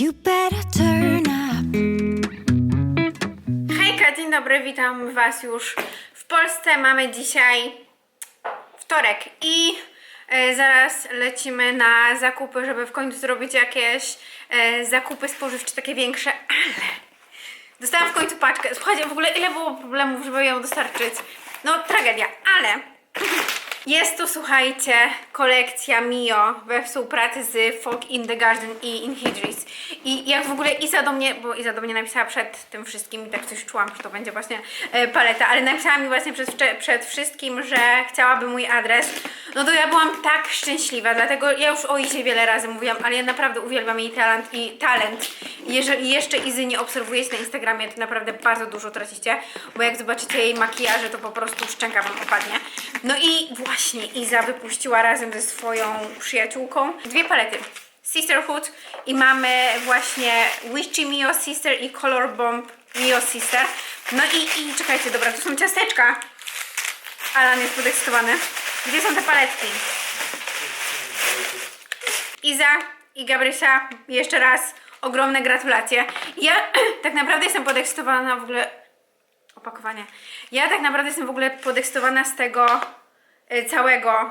You better turn up. Hejka, dzień dobry, witam Was już w Polsce. Mamy dzisiaj wtorek i e, zaraz lecimy na zakupy, żeby w końcu zrobić jakieś e, zakupy spożywcze, takie większe, ale dostałam w końcu paczkę. Słuchajcie, w ogóle ile było problemów, żeby ją dostarczyć. No, tragedia, ale jest to, słuchajcie, kolekcja Mio we współpracy z Folk in the Garden i In Hidris. I jak w ogóle Iza do mnie, bo Iza do mnie napisała przed tym wszystkim i tak coś czułam, że to będzie właśnie e, paleta, ale napisała mi właśnie przed, przed wszystkim, że chciałaby mój adres. No to ja byłam tak szczęśliwa, dlatego ja już o Izie wiele razy mówiłam, ale ja naprawdę uwielbiam jej talent i talent. Jeżeli jeszcze Izy nie obserwujecie na Instagramie, to naprawdę bardzo dużo tracicie, bo jak zobaczycie jej makijaże, to po prostu szczęka wam opadnie. No i właśnie Iza wypuściła razem ze swoją przyjaciółką dwie palety. Sisterhood i mamy właśnie Witchy Mio Sister i Color Bomb Mio Sister. No i, i czekajcie, dobra, to są ciasteczka. Alan jest podekscytowany. Gdzie są te paletki? Iza i Gabrysia, jeszcze raz ogromne gratulacje. Ja tak naprawdę jestem podekscytowana w ogóle. Opakowanie. Ja tak naprawdę jestem w ogóle podekscytowana z tego y, całego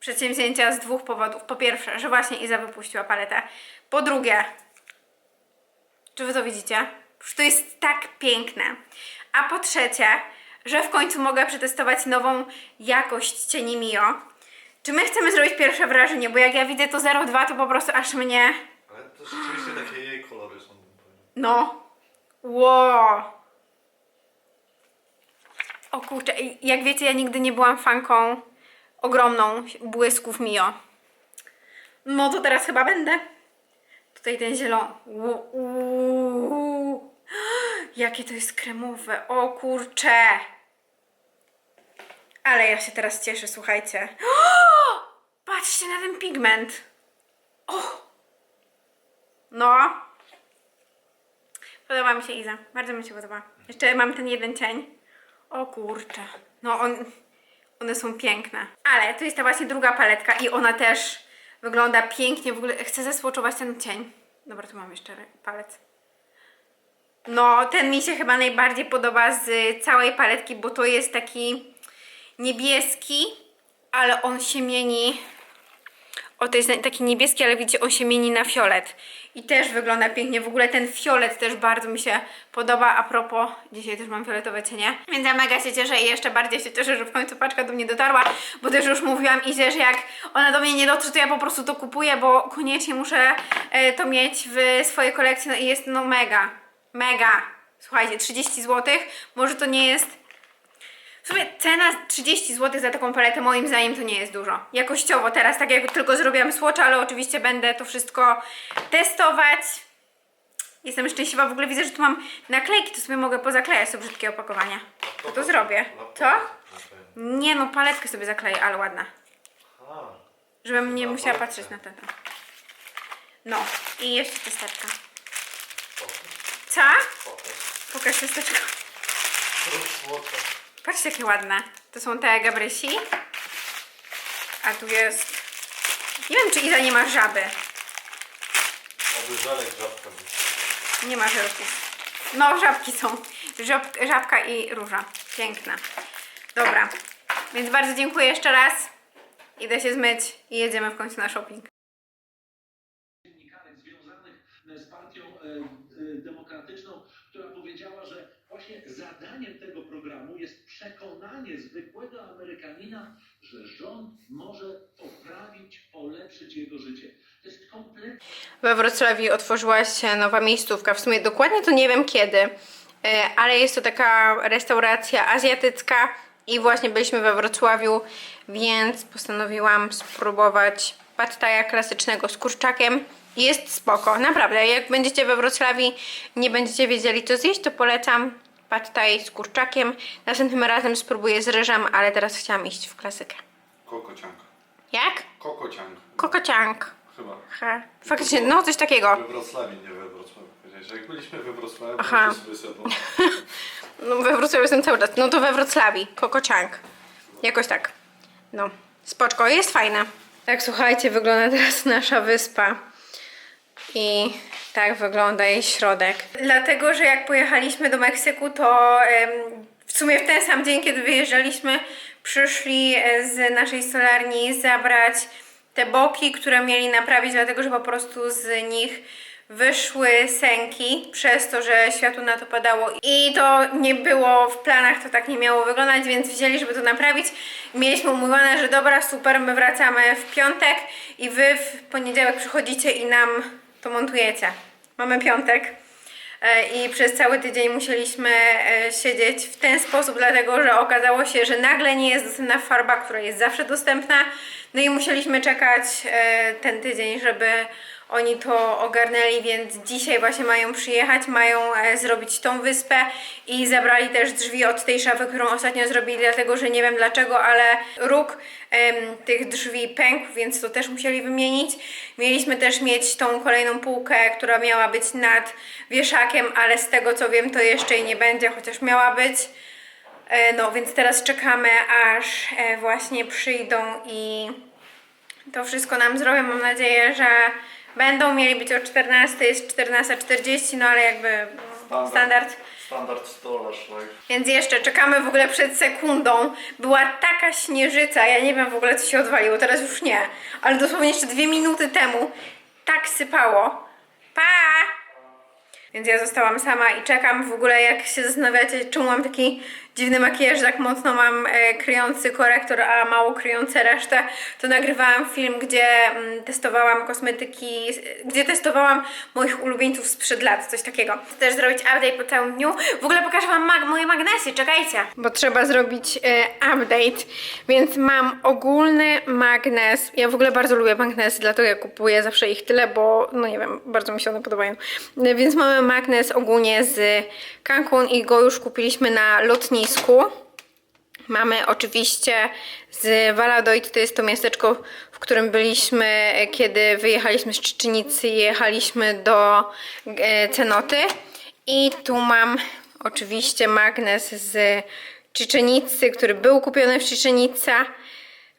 przedsięwzięcia z dwóch powodów. Po pierwsze, że właśnie Iza wypuściła paletę. Po drugie, czy wy to widzicie? Że to jest tak piękne. A po trzecie, że w końcu mogę przetestować nową jakość cieni Mio. Czy my chcemy zrobić pierwsze wrażenie? Bo jak ja widzę to 02, to po prostu aż mnie... Ale to rzeczywiście takie jej kolory są. No. Wow. O kurczę, jak wiecie, ja nigdy nie byłam fanką ogromną błysków Mio. No to teraz chyba będę. Tutaj ten zielony. Jakie to jest kremowe. O kurcze. Ale ja się teraz cieszę, słuchajcie. Patrzcie na ten pigment. O! No. Podoba mi się Iza. Bardzo mi się podoba. Jeszcze mam ten jeden cień. O kurczę. No on, one są piękne. Ale to jest ta właśnie druga paletka i ona też wygląda pięknie. W ogóle chcę zesłoczować ten cień. Dobra, tu mam jeszcze palec. No, ten mi się chyba najbardziej podoba z całej paletki, bo to jest taki niebieski, ale on się mieni o, to jest taki niebieski, ale widzicie, on się mieni na fiolet. I też wygląda pięknie. W ogóle ten fiolet też bardzo mi się podoba. A propos, dzisiaj też mam fioletowe cienie. Więc ja mega się cieszę i jeszcze bardziej się cieszę, że w końcu paczka do mnie dotarła. Bo też już mówiłam Izie, że jak ona do mnie nie dotrze, to ja po prostu to kupuję, bo koniecznie muszę e, to mieć w swojej kolekcji. No i jest no mega, mega. Słuchajcie, 30 zł. Może to nie jest w sumie cena 30 zł za taką paletę moim zdaniem to nie jest dużo. Jakościowo teraz, tak jak tylko zrobiłam słodcze, ale oczywiście będę to wszystko testować. Jestem szczęśliwa, w ogóle widzę, że tu mam naklejki, to sobie mogę pozaklejać te brzydkie opakowania. To to zrobię. Co? Nie no, paletkę sobie zakleję, ale ładna. Żebym nie musiała patrzeć na ten. No, i jeszcze pokaż, Co? pokaż. To słodka. Patrzcie jakie ładne. To są te Gabrysi. A tu jest... Nie wiem, czy Iza nie ma żaby. Oby żelek żabka był. Nie ma żelków. No, żabki są. Żab, żabka i róża. Piękna. Dobra. Więc bardzo dziękuję jeszcze raz. Idę się zmyć i jedziemy w końcu na shopping. z partią e, e, demokratyczną, która powiedziała, że właśnie zadaniem tego programu jest przekonanie zwykłego Amerykanina, że rząd może poprawić, polepszyć jego życie. To jest kompletnie We Wrocławiu otworzyła się nowa miejscówka. W sumie dokładnie to nie wiem kiedy, e, ale jest to taka restauracja azjatycka i właśnie byliśmy we Wrocławiu, więc postanowiłam spróbować pad thai'a klasycznego z kurczakiem. Jest spoko, naprawdę. Jak będziecie we Wrocławiu nie będziecie wiedzieli co zjeść, to polecam pad thai z kurczakiem. Następnym razem spróbuję z ryżem, ale teraz chciałam iść w klasykę. Kokociąg. Jak? Kokociąg. Kokociąg. Chyba. Ha. Faktycznie, no coś takiego. We Wrocławiu, nie we Wrocławiu. Powiedziałeś, że jak byliśmy we Wrocławiu, Aha. to sobie sobą. No we Wrocławiu jestem cały czas. No to we Wrocławiu. Kokociąg. Jakoś tak. No. Spoczko. Jest fajne. Tak, słuchajcie, wygląda teraz nasza wyspa. I tak wygląda jej środek. Dlatego, że jak pojechaliśmy do Meksyku, to w sumie w ten sam dzień, kiedy wyjeżdżaliśmy, przyszli e, z naszej solarni zabrać te boki, które mieli naprawić, dlatego że po prostu z nich wyszły sęki przez to, że światło na to padało i to nie było w planach, to tak nie miało wyglądać, więc wzięli, żeby to naprawić. Mieliśmy umówione, że dobra, super, my wracamy w piątek i wy w poniedziałek przychodzicie i nam to montujecie. Mamy piątek. E, I przez cały tydzień musieliśmy e, siedzieć w ten sposób, dlatego że okazało się, że nagle nie jest dostępna farba, która jest zawsze dostępna. No i musieliśmy czekać e, ten tydzień, żeby oni to ogarnęli, więc dzisiaj właśnie mają przyjechać, mają e, zrobić tą wyspę i zabrali też drzwi od tej szafy, którą ostatnio zrobili, dlatego że nie wiem dlaczego, ale róg em, tych drzwi pękł, więc to też musieli wymienić. Mieliśmy też mieć tą kolejną półkę, która miała być nad wieszakiem, ale z tego co wiem to jeszcze jej nie będzie, chociaż miała być. E, No więc teraz czekamy aż e, właśnie przyjdą i to wszystko nam zrobią. Mam nadzieję, że będą mieli być o 14, jest 14.40, no ale jakby no, standard. Standard stolarz, tak? Więc jeszcze czekamy w ogóle przed sekundą. Była taka śnieżyca, ja nie wiem w ogóle co się odwaliło, teraz już nie. Ale dosłownie jeszcze dwie minuty temu tak sypało. Pa! Więc ja zostałam sama i czekam w ogóle, jak się zastanawiacie, czemu mam taki dziwny makijaż, tak mocno mam e, kryjący korektor, a mało kryjące resztę, to nagrywałam film, gdzie mm, testowałam kosmetyki, gdzie testowałam moich ulubieńców sprzed lat, coś takiego. Chcę też zrobić update po całym dniu. W ogóle pokażę wam mag moje magnesy, czekajcie. Bo trzeba zrobić e, update, więc mam ogólny magnes. Ja w ogóle bardzo lubię magnesy, dlatego ja kupuję zawsze ich tyle, bo no nie wiem, bardzo mi się one podobają. E, Więc mamy magnes ogólnie z Cancun i go już kupiliśmy na lotnisku. Mamy oczywiście z Valladolid, to jest to miasteczko, w którym byliśmy, kiedy wyjechaliśmy z Czyczenicy i jechaliśmy do e, Cenoty. I tu mam oczywiście magnes z Czyczenicy, który był kupiony w Czyczenica,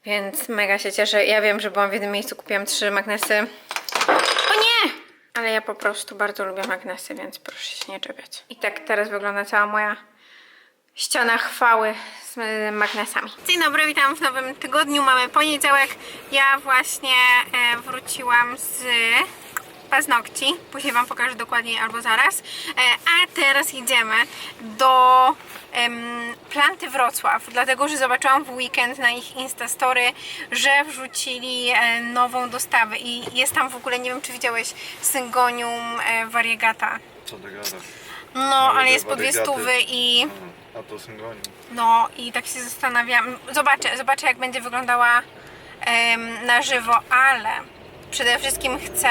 więc mega się cieszę. Ja wiem, że byłam w jednym miejscu, kupiłam trzy magnesy. O nie! Ale ja po prostu bardzo lubię magnesy, więc proszę się nie czepiać. I tak teraz wygląda cała moja ściana chwały z e, magnesami. Dzień dobry, witam w nowym tygodniu. Mamy poniedziałek. Ja właśnie e, wróciłam z paznokci. Później Wam pokażę dokładniej albo zaraz. E, a teraz idziemy do Planty Wrocław, dlatego że zobaczyłam w weekend na ich Instastory, że wrzucili nową dostawę i jest tam w ogóle, nie wiem czy widziałeś, Syngonium variegata. Co ty gadasz? No, ale jest po dwie stówy i A to syngonium. no i tak się zastanawiam. Zobaczę, zobaczę jak będzie wyglądała na żywo, ale przede wszystkim chcę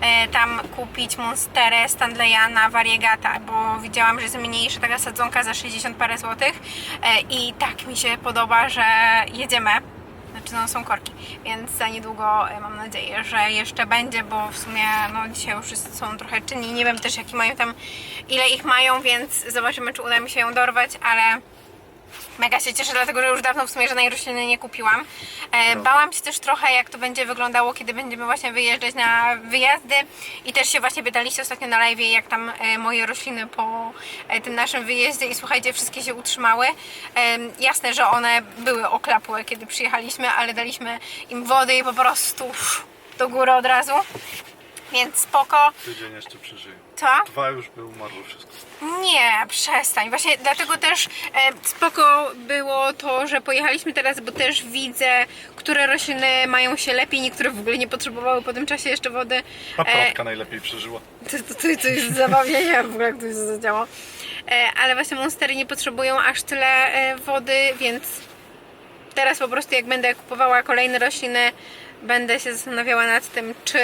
e, tam kupić Monsterę Stanleya na Variegata, bo widziałam, że jest mniejsza taka sadzonka za 60 parę złotych e, i tak mi się podoba, że jedziemy. No są korki, więc za niedługo e, mam nadzieję, że jeszcze będzie, bo w sumie no dzisiaj już są trochę czynni. Nie wiem też jaki mają tam, ile ich mają, więc zobaczymy czy uda mi się ją dorwać, ale Mega się cieszę, dlatego że już dawno w sumie żadnej rośliny nie kupiłam. E, bałam się też trochę, jak to będzie wyglądało, kiedy będziemy właśnie wyjeżdżać na wyjazdy. I też się właśnie pytaliście ostatnio na live, jak tam e, moje rośliny po e, tym naszym wyjeździe. I słuchajcie, wszystkie się utrzymały. E, jasne, że one były oklapłe, kiedy przyjechaliśmy, ale daliśmy im wody i po prostu uff, do góry od razu. Więc spoko. Tydzień jeszcze przeżyje. Dwa już by umarło wszystko. Nie, przestań. Właśnie dlatego też e, spoko było to, że pojechaliśmy teraz, bo też widzę, które rośliny mają się lepiej, niektóre w ogóle nie potrzebowały po tym czasie jeszcze wody. A E, najlepiej przeżyła. to, to, to, to jest zabawnie, w ogóle jak to się zadziało. E, ale właśnie monstery nie potrzebują aż tyle e, wody, więc teraz po prostu jak będę kupowała kolejne rośliny, będę się zastanawiała nad tym, czy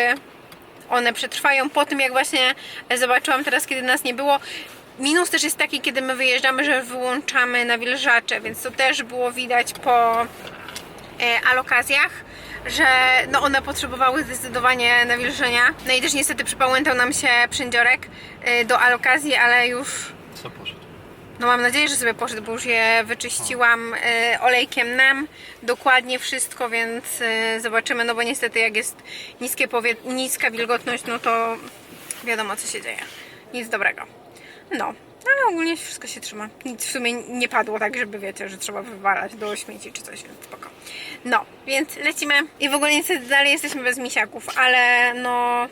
one przetrwają po tym, jak właśnie zobaczyłam teraz, kiedy nas nie było. Minus też jest taki, kiedy my wyjeżdżamy, że wyłączamy nawilżacze, więc to też było widać po e, alokacjach, że no one potrzebowały zdecydowanie nawilżenia. No i też niestety przypałętał nam się przędziorek e, do alokazji, ale już Co poszedł? No mam nadzieję, że sobie poszedł, bo już je wyczyściłam e, olejkiem NEM, dokładnie wszystko, więc e, zobaczymy, no bo niestety jak jest niskie niska wilgotność, no to wiadomo co się dzieje. Nic dobrego. No, ale ogólnie wszystko się trzyma. Nic w sumie nie padło tak, żeby wiecie, że trzeba wywalać do śmieci czy coś, więc spoko. No, więc lecimy i w ogóle niestety dalej jesteśmy bez misiaków, ale no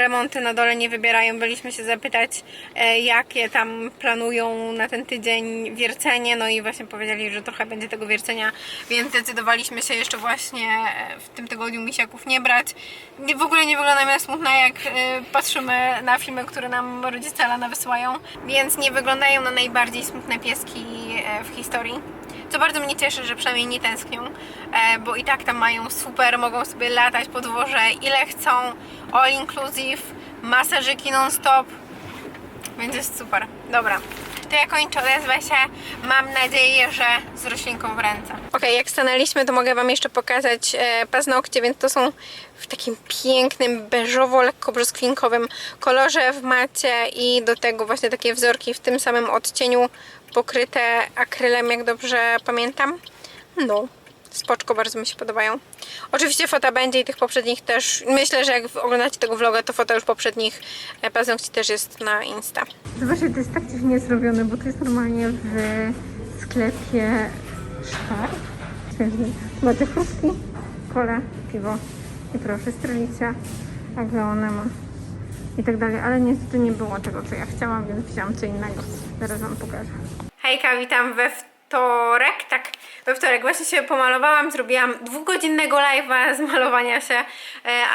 remonty na dole nie wybierają. Byliśmy się zapytać, e, jakie tam planują na ten tydzień wiercenie, no i właśnie powiedzieli, że trochę będzie tego wiercenia, więc zdecydowaliśmy się jeszcze właśnie e, w tym tygodniu misiaków nie brać. W ogóle nie wyglądamy na smutna, jak e, patrzymy na filmy, które nam rodzice Lana wysyłają, więc nie wyglądają na najbardziej smutne pieski w historii. Co bardzo mnie cieszy, że przynajmniej nie tęsknią, e, bo i tak tam mają super, mogą sobie latać po dworze ile chcą, all inclusive, masażyki non-stop, więc jest super. Dobra, to ja kończę, odezwę się. Mam nadzieję, że z roślinką w ręce. Ok, jak stanęliśmy, to mogę Wam jeszcze pokazać e, paznokcie, więc to są w takim pięknym, beżowo, lekko brzoskwinkowym kolorze w macie i do tego właśnie takie wzorki w tym samym odcieniu pokryte akrylem, jak dobrze pamiętam. No, spoczko, bardzo mi się podobają. Oczywiście fota będzie i tych poprzednich też. Myślę, że jak oglądacie tego vloga, to fota już poprzednich e, paznokci też jest na Insta. Zobaczcie, to jest tak dziwnie zrobione, bo to jest normalnie w sklepie Sztar. Macie chrupki, kole, piwo i proszę, stolica, agleonema i tak dalej, ale niestety nie było tego, co ja chciałam, więc wziąłam co innego. Zaraz Wam pokażę. Hejka, witam we wtorek, tak, we wtorek właśnie się pomalowałam, zrobiłam dwugodzinnego live'a z malowania się, e,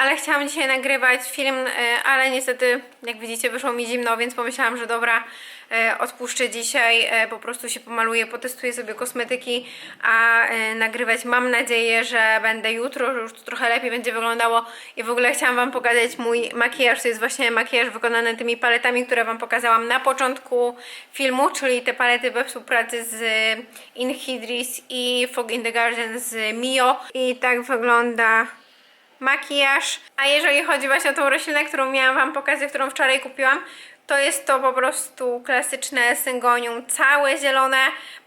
ale chciałam dzisiaj nagrywać film, e, ale niestety, jak widzicie, wyszło mi zimno, więc pomyślałam, że dobra, e, odpuszczę dzisiaj, e, po prostu się pomaluję, potestuję sobie kosmetyki, a e, nagrywać mam nadzieję, że będę jutro, że już to trochę lepiej będzie wyglądało. I w ogóle chciałam Wam pokazać mój makijaż, to jest właśnie makijaż wykonany tymi paletami, które Wam pokazałam na początku filmu, czyli te palety we współpracy z Inhydris i Fog in the Garden z Mio. I tak wygląda makijaż. A jeżeli chodzi właśnie o tą roślinę, którą miałam Wam pokazać, którą wczoraj kupiłam, to jest to po prostu klasyczne syngonium, całe zielone.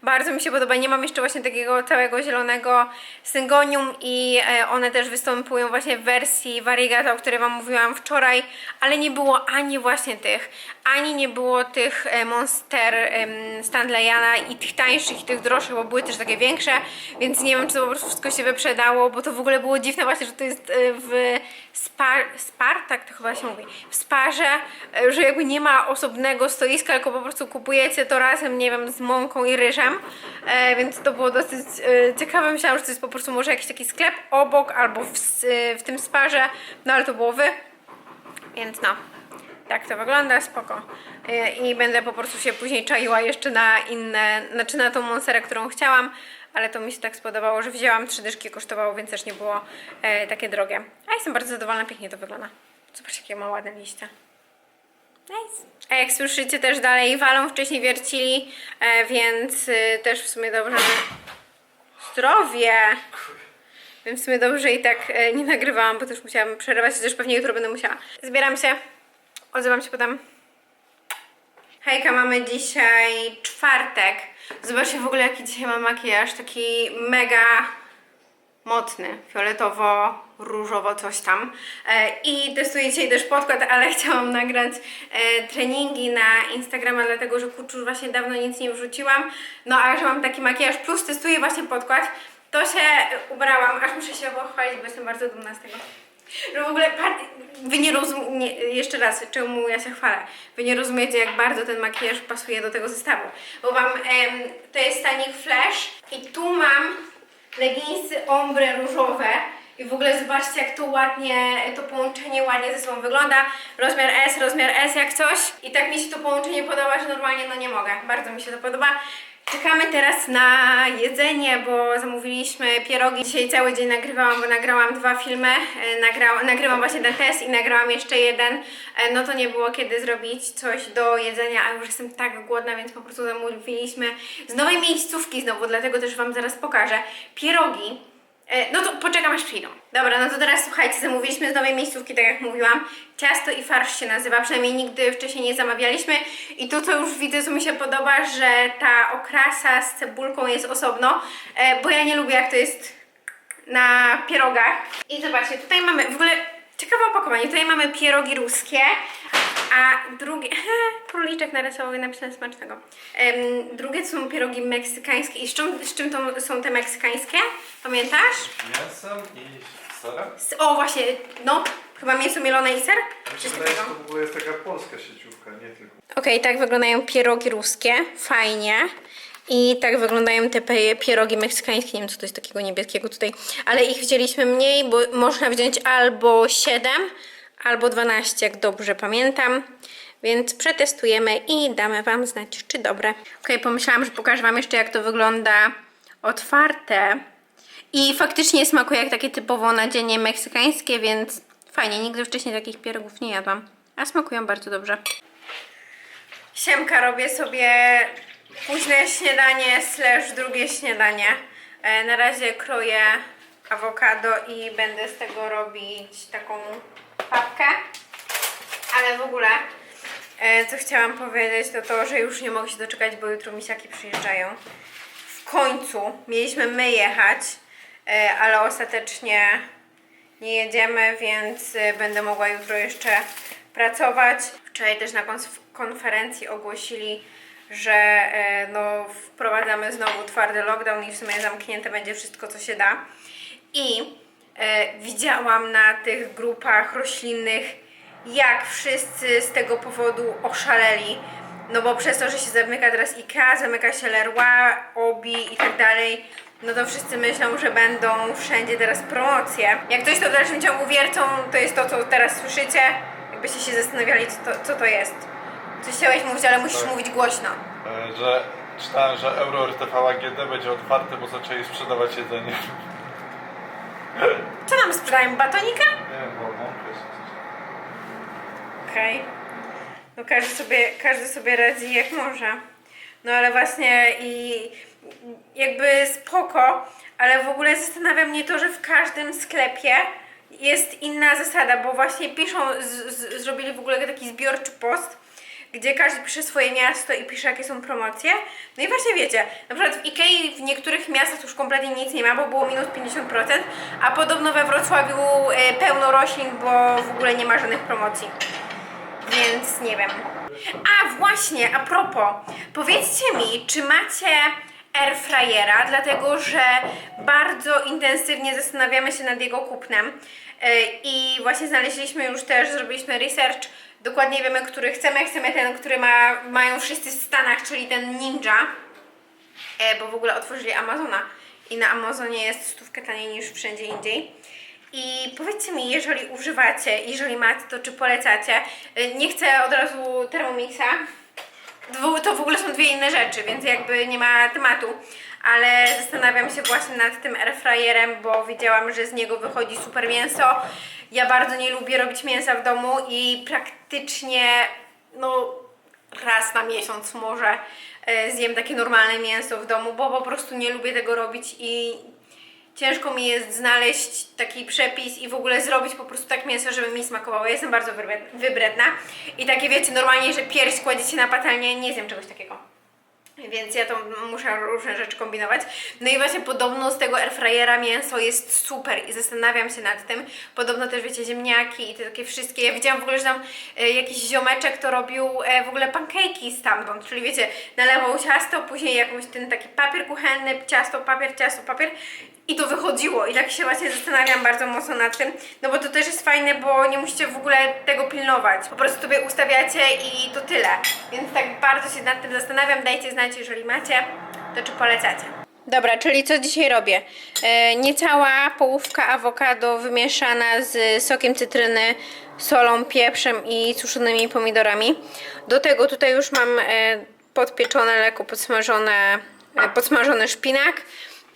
Bardzo mi się podoba. Nie mam jeszcze właśnie takiego całego zielonego syngonium i e, one też występują właśnie w wersji variegata, o której Wam mówiłam wczoraj, ale nie było ani właśnie tych, ani nie było tych e, Monster Stanleyana i tych tańszych i tych droższych, bo były też takie większe, więc nie wiem, czy to po prostu wszystko się wyprzedało, bo to w ogóle było dziwne właśnie, że to jest e, w spar, spar, tak to chyba się mówi, w sparze, e, że jakby nie ma osobnego stoiska, tylko po prostu kupujecie to razem, nie wiem, z mąką i ryżem, e, więc to było dosyć e, ciekawe. Myślałam, że to jest po prostu może jakiś taki sklep obok albo w, e, w tym sparze, no ale to było wy, więc no. Tak to wygląda, spoko. E, I będę po prostu się później czaiła jeszcze na inne, znaczy na tą monserę, którą chciałam, ale to mi się tak spodobało, że wzięłam trzy dyszki, kosztowało, więc też nie było e, takie drogie. A jestem bardzo zadowolona, pięknie to wygląda. Zobaczcie, jakie ma ładne liście. Nice. A jak słyszycie też dalej walą, wcześniej wiercili, e, więc e, też w sumie dobrze, że... Zdrowie! Więc w sumie dobrze, i tak e, nie nagrywałam, bo też musiałam przerywać, też pewnie jutro będę musiała. Zbieram się, odzywam się potem. Hejka, mamy dzisiaj czwartek. Zobaczcie w ogóle jaki dzisiaj mam makijaż, taki mega mocny, fioletowo, różowo, coś tam. E, I testuję dzisiaj też podkład, ale chciałam nagrać e, treningi na Instagrama, dlatego że kurczę, już właśnie dawno nic nie wrzuciłam. No a że mam taki makijaż, plus testuję właśnie podkład, to się ubrałam, aż muszę się pochwalić, bo jestem bardzo dumna z tego. Że w ogóle wy nie rozumiecie, jeszcze raz, czemu ja się chwalę, wy nie rozumiecie jak bardzo ten makijaż pasuje do tego zestawu. Bo mam, em, to jest stanik Flash i tu mam leginsy ombre różowe i w ogóle zobaczcie jak to ładnie, to połączenie ładnie ze sobą wygląda. Rozmiar S, rozmiar S jak coś i tak mi się to połączenie podoba, że normalnie no nie mogę. Bardzo mi się to podoba. Czekamy teraz na jedzenie, bo zamówiliśmy pierogi. Dzisiaj cały dzień nagrywałam, bo nagrałam dwa filmy. E, Nagrała, nagrywam właśnie ten test i nagrałam jeszcze jeden. E, No to nie było kiedy zrobić coś do jedzenia, a już jestem tak głodna, więc po prostu zamówiliśmy z nowej miejscówki znowu, dlatego też Wam zaraz pokażę. Pierogi No to poczekam aż przyjdą. Dobra, no to teraz słuchajcie, zamówiliśmy z nowej miejscówki, tak jak mówiłam. Ciasto i farsz się nazywa, przynajmniej nigdy wcześniej nie zamawialiśmy. I to, co już widzę, co mi się podoba, że ta okrasa z cebulką jest osobno, e, bo ja nie lubię jak to jest na pierogach. I zobaczcie, tutaj mamy w ogóle ciekawe opakowanie. Tutaj mamy pierogi ruskie, a drugie. Króliczek narysował i napisane smacznego. Em, drugie to są pierogi meksykańskie. I z czym, z czym to są te meksykańskie? Pamiętasz? Mięsem i serem? Z, o, właśnie, no, chyba mięso mielone i ser? Coś wydaje, że takiego. to w ogóle jest taka polska sieciówka, nie tylko. Okej, tak wyglądają pierogi ruskie, fajnie. I tak wyglądają te pe- pierogi meksykańskie, nie wiem co to jest takiego niebieskiego tutaj, ale ich wzięliśmy mniej, bo można wziąć albo 7, albo 12, jak dobrze pamiętam. Więc przetestujemy i damy Wam znać, czy dobre. Okej, pomyślałam, że pokażę Wam jeszcze, jak to wygląda otwarte. I faktycznie smakuje jak takie typowo nadzienie meksykańskie, więc fajnie, nigdy wcześniej takich pierogów nie jadłam. A smakują bardzo dobrze. Siemka, robię sobie późne śniadanie slash drugie śniadanie. E, na razie kroję awokado i będę z tego robić taką papkę. Ale w ogóle, e, co chciałam powiedzieć, to to, że już nie mogę się doczekać, bo jutro misiaki przyjeżdżają. W końcu mieliśmy my jechać, e, ale ostatecznie nie jedziemy, więc y, będę mogła jutro jeszcze pracować. Wczoraj też na konferencji ogłosili, że e, no, wprowadzamy znowu twardy lockdown i w sumie zamknięte będzie wszystko, co się da. I e, widziałam na tych grupach roślinnych, jak wszyscy z tego powodu oszaleli. No bo przez to, że się zamyka teraz IKEA, zamyka się Leroy, Obi i tak dalej, no to wszyscy myślą, że będą wszędzie teraz promocje. Jak ktoś to w dalszym ciągu wiercą, to jest to, co teraz słyszycie. Jakbyście się zastanawiali, co to, co to jest. Coś chciałeś mówić, ale musisz Tak. mówić głośno. E, Że czytałem, że Euro RTV AGD będzie otwarte, bo zaczęli sprzedawać jedzenie. Co nam sprzedają? Batonika? Nie bo mąkę. Okej. No każdy sobie, każdy sobie radzi jak może. No ale właśnie i jakby spoko, ale w ogóle zastanawia mnie to, że w każdym sklepie jest inna zasada, bo właśnie piszą, z, z, zrobili w ogóle taki zbiorczy post, gdzie każdy pisze swoje miasto i pisze jakie są promocje. No i właśnie wiecie, na przykład w Ikei w niektórych miastach już kompletnie nic nie ma, bo było minus 50%, a podobno we Wrocławiu e, pełno roślin, bo w ogóle nie ma żadnych promocji. Więc nie wiem. A właśnie, a propos, powiedzcie mi, czy macie airfryera, dlatego że bardzo intensywnie zastanawiamy się nad jego kupnem Yy, i właśnie znaleźliśmy już też, zrobiliśmy research, dokładnie wiemy, który chcemy, chcemy ten, który ma, mają wszyscy w Stanach, czyli ten Ninja, e, bo w ogóle otworzyli Amazona i na Amazonie jest stówkę taniej niż wszędzie indziej. I powiedzcie mi, jeżeli używacie, jeżeli macie to, czy polecacie. Y, Nie chcę od razu Thermomixa. To w ogóle są dwie inne rzeczy, więc jakby nie ma tematu. Ale zastanawiam się właśnie nad tym airfryerem, bo widziałam, że z niego wychodzi super mięso. Ja bardzo nie lubię robić mięsa w domu i praktycznie no raz na miesiąc może e, zjem takie normalne mięso w domu, bo po prostu nie lubię tego robić i ciężko mi jest znaleźć taki przepis i w ogóle zrobić po prostu tak mięso, żeby mi smakowało. Ja jestem bardzo wybred- wybredna i takie wiecie, normalnie, że pierś kładziecie na patelnię, nie zjem czegoś takiego. Więc ja to muszę różne rzeczy kombinować. No i właśnie podobno z tego airfryera mięso jest super i zastanawiam się nad tym. Podobno też wiecie ziemniaki i te takie wszystkie. Ja widziałam w ogóle, że tam e, jakiś ziomeczek to robił e, w ogóle pancake'i stamtąd, czyli wiecie, nalewał ciasto, później jakąś ten taki papier kuchenny, ciasto, papier, ciasto, papier i to wychodziło i tak się właśnie zastanawiam bardzo mocno nad tym, no bo to też jest fajne, bo nie musicie w ogóle tego pilnować. Po prostu sobie ustawiacie i to tyle. Więc tak bardzo się nad tym zastanawiam. Dajcie znać, jeżeli macie, to czy polecacie. Dobra, czyli co dzisiaj robię? E, niecała połówka awokado wymieszana z sokiem cytryny, solą, pieprzem i suszonymi pomidorami. Do tego tutaj już mam e, podpieczone, lekko podsmażone, e, podsmażony szpinak.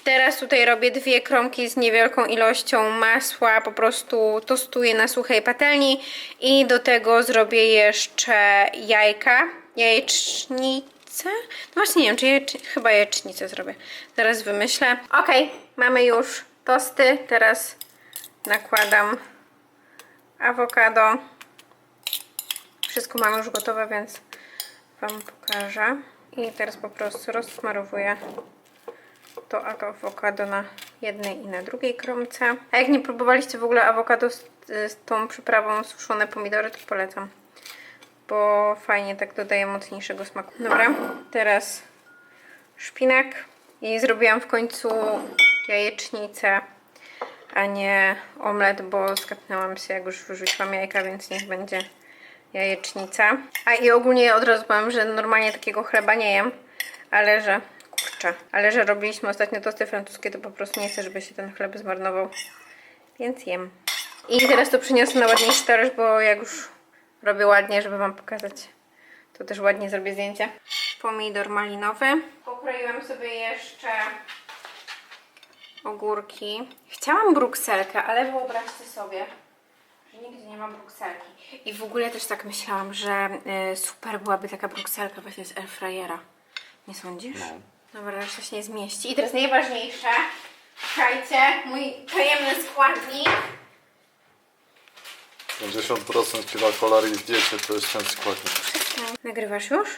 Teraz tutaj robię dwie kromki z niewielką ilością masła, po prostu tostuję na suchej patelni i do tego zrobię jeszcze jajka, jajecznicę. No właśnie nie wiem, czy jajecz... chyba jajecznicę zrobię. Zaraz wymyślę. Ok, mamy już tosty. Teraz nakładam awokado. Wszystko mam już gotowe, więc Wam pokażę. I teraz po prostu rozsmarowuję to awokado na jednej i na drugiej kromce. A jak nie próbowaliście w ogóle awokado z, z tą przyprawą suszone pomidory, to polecam. Bo fajnie tak dodaje mocniejszego smaku. Dobra, teraz szpinak. I zrobiłam w końcu jajecznicę, a nie omlet, bo skapnęłam się jak już wyrzuciłam jajka, więc niech będzie jajecznica. A i ogólnie od razu powiem, że normalnie takiego chleba nie jem, ale że kurczę, ale że robiliśmy ostatnio tosty francuskie, to po prostu nie chcę, żeby się ten chleb zmarnował, więc jem. I teraz to przyniosę na ładniejszy talerz, bo jak już robię ładnie, żeby Wam pokazać, to też ładnie zrobię zdjęcie. Pomidor malinowy. Pokroiłam sobie jeszcze ogórki. Chciałam brukselkę, ale wyobraźcie sobie, że nigdy nie mam brukselki. I w ogóle też tak myślałam, że y, super byłaby taka brukselka właśnie z airfryera. Nie sądzisz? No. Dobra, reszta się nie zmieści. I teraz najważniejsze. Słuchajcie, mój tajemny składnik. 50% kilokalorii w diecie to jest ten składnik. Nagrywasz już?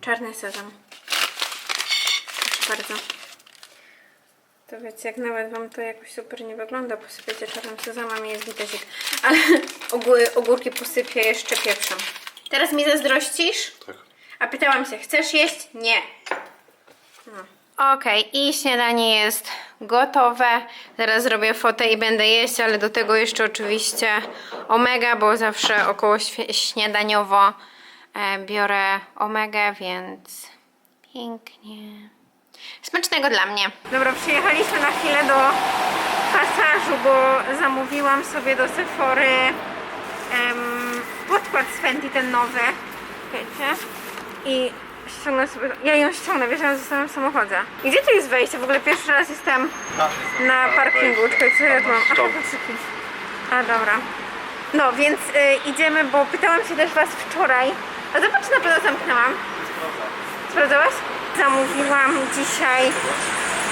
Czarny sezam. Proszę bardzo. To wiecie, jak nawet wam to jakoś super nie wygląda, posypiecie czarnym sezamem i jest witesik. Ale ogór, ogórki posypię jeszcze pieprzem. Teraz mi zazdrościsz? Tak. A pytałam się, chcesz jeść? Nie. Okej, i śniadanie jest gotowe. Zaraz zrobię fotę i będę jeść, ale do tego jeszcze oczywiście omega, bo zawsze około śniadaniowo e, biorę omegę, więc pięknie. Smacznego dla mnie. Dobra, przyjechaliśmy na chwilę do pasażu, bo zamówiłam sobie do Sephory em, podkład z Fenty, ten nowy. Wiecie? I ściągnę sobie, ja ją ściągnę, wiesz, ja zostałam w samochodzie. I Gdzie tu jest wejście? W ogóle pierwszy raz jestem na parkingu. Czekaj, co ja tu mam? Aha, patrzyki. A, dobra. No, więc y, idziemy, bo pytałam się też Was wczoraj. A zobacz, na pewno zamknęłam. Sprawdzałaś? Zamówiłam dzisiaj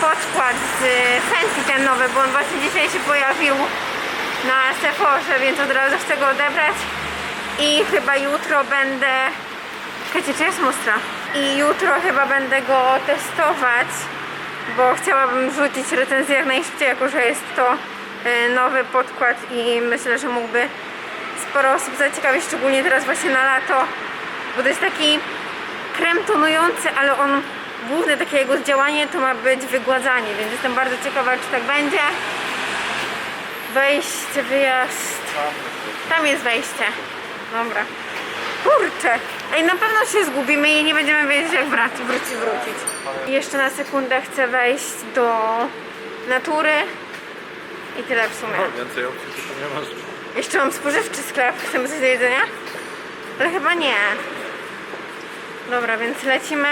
podkład z Fenty ten nowy, bo on właśnie dzisiaj się pojawił na Sephorze, więc od razu chcę go odebrać. I chyba jutro będę... Czekajcie, czy jest ostra? I jutro chyba będę go testować, bo chciałabym wrzucić recenzję jak najszybciej, jako że jest to y, nowy podkład i myślę, że mógłby sporo osób zaciekawić, szczególnie teraz właśnie na lato, bo to jest taki krem tonujący, ale on główne takie jego działanie to ma być wygładzanie, więc jestem bardzo ciekawa, czy tak będzie. Wejście, wyjazd. Tam jest wejście. Dobra. Kurczę. Ej, na pewno się zgubimy i nie będziemy wiedzieć jak wracać, wrócić, wrócić. I jeszcze na sekundę chcę wejść do natury. I tyle w sumie. No, więcej opcji tu nie masz. Jeszcze mam spożywczy sklep. Chcemy coś do jedzenia? Ale chyba nie. Dobra, więc lecimy.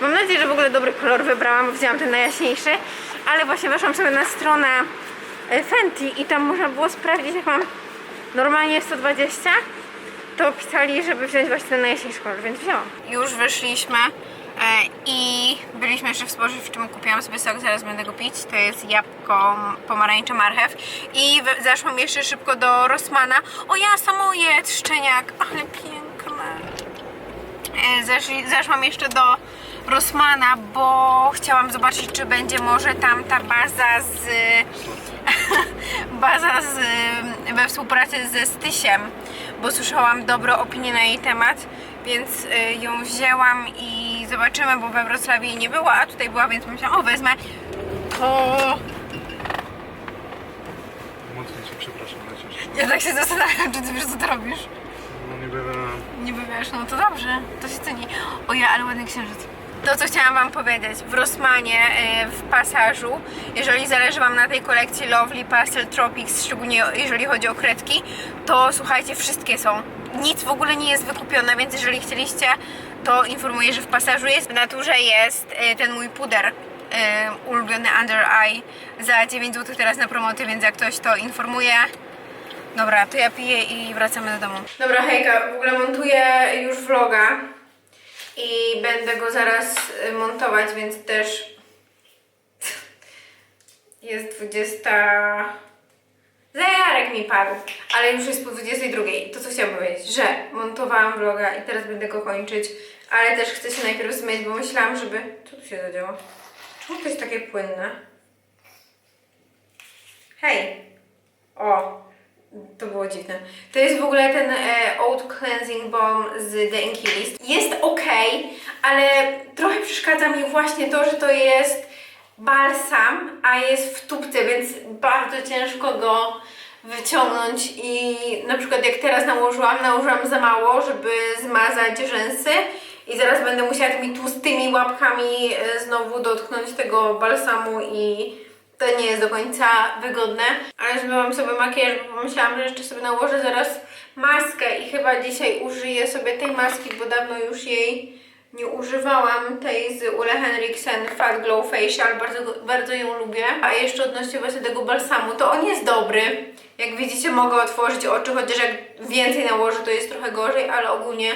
Mam nadzieję, że w ogóle dobry kolor wybrałam, bo wzięłam ten najjaśniejszy. Ale właśnie weszłam sobie na stronę e, Fenty i tam można było sprawdzić, jak mam normalnie 120, to pisali, żeby wziąć właśnie ten najjaśniejszy kolor, więc wzięłam. Już wyszliśmy e, i byliśmy jeszcze w spożywczym, kupiłam sobie sok, zaraz będę go pić. To jest jabłko, pomarańcza, marchew. I zeszłam jeszcze szybko do Rossmana. O ja, samojed, szczeniak, ale piękne. E, zeszłam jeszcze do Rossmana, bo chciałam zobaczyć, czy będzie może tam ta baza z baza z, we współpracy ze Stysiem, bo słyszałam dobre opinie na jej temat, więc y, ją wzięłam i zobaczymy, bo we Wrocławiu jej nie była, a tutaj była, więc myślałam, o wezmę. To Mocno cię przepraszam, lecisz. ja tak się zastanawiam, czy ty wiesz, co ty robisz. No nie będę... Nie wiesz, no to dobrze, to się ceni. O ja, ale ładny księżyc. To, co chciałam Wam powiedzieć, w Rossmanie, y, w pasażu, jeżeli zależy Wam na tej kolekcji Lovely Pastel Tropics, szczególnie jeżeli chodzi o kredki, to słuchajcie, wszystkie są. Nic w ogóle nie jest wykupione, więc jeżeli chcieliście, to informuję, że w pasażu jest. W naturze jest y, ten mój puder y, ulubiony Under Eye za 9 zł teraz na promoty, więc jak ktoś to informuje, Dobra, to ja piję i wracamy do domu. Dobra, hejka, w ogóle montuję już vloga i będę go zaraz y, montować, więc też Jest 20. Zegarek mi padł, ale już jest po 22. To co chciałam powiedzieć, że montowałam vloga i teraz będę go kończyć, ale też chcę się najpierw zmyć, bo myślałam, żeby... Co tu się zadziało? Czemu to jest takie płynne? Hej! O! To było dziwne. To jest w ogóle ten e, Oat Cleansing Balm z The Inkilist. Jest ok, ale trochę przeszkadza mi właśnie to, że to jest balsam, a jest w tubce, więc bardzo ciężko go wyciągnąć i na przykład jak teraz nałożyłam, nałożyłam za mało, żeby zmazać rzęsy i zaraz będę musiała tymi tłustymi łapkami e, znowu dotknąć tego balsamu i to nie jest do końca wygodne, ale zmyłam sobie makijaż, bo pomyślałam, że jeszcze sobie nałożę zaraz maskę i chyba dzisiaj użyję sobie tej maski, bo dawno już jej nie używałam, tej z Ule Henriksen Fat Glow Facial, bardzo, bardzo ją lubię. A jeszcze odnośnie właśnie tego balsamu, to on jest dobry. Jak widzicie mogę otworzyć oczy, chociaż jak więcej nałożę to jest trochę gorzej, ale ogólnie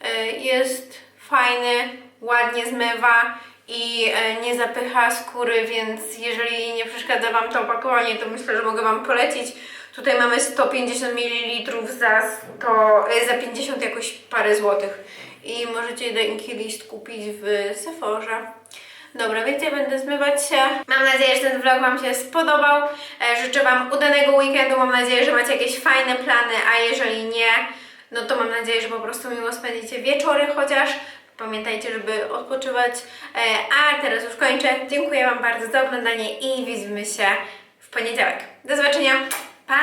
e, jest fajny, ładnie zmywa i e, nie zapycha skóry, więc jeżeli nie przeszkadza Wam to opakowanie, to myślę, że mogę Wam polecić. Tutaj mamy 150 ml za, 100, e, za 50 jakoś parę złotych i możecie Denki List kupić w Sephorze. Dobra, więc ja będę zmywać się. Mam nadzieję, że ten vlog Wam się spodobał. E, Życzę Wam udanego weekendu. Mam nadzieję, że macie jakieś fajne plany, a jeżeli nie, no to mam nadzieję, że po prostu miło spędzicie wieczory chociaż. Pamiętajcie, żeby odpoczywać. E, A teraz już kończę. Dziękuję Wam bardzo za oglądanie i widzimy się w poniedziałek. Do zobaczenia. Pa!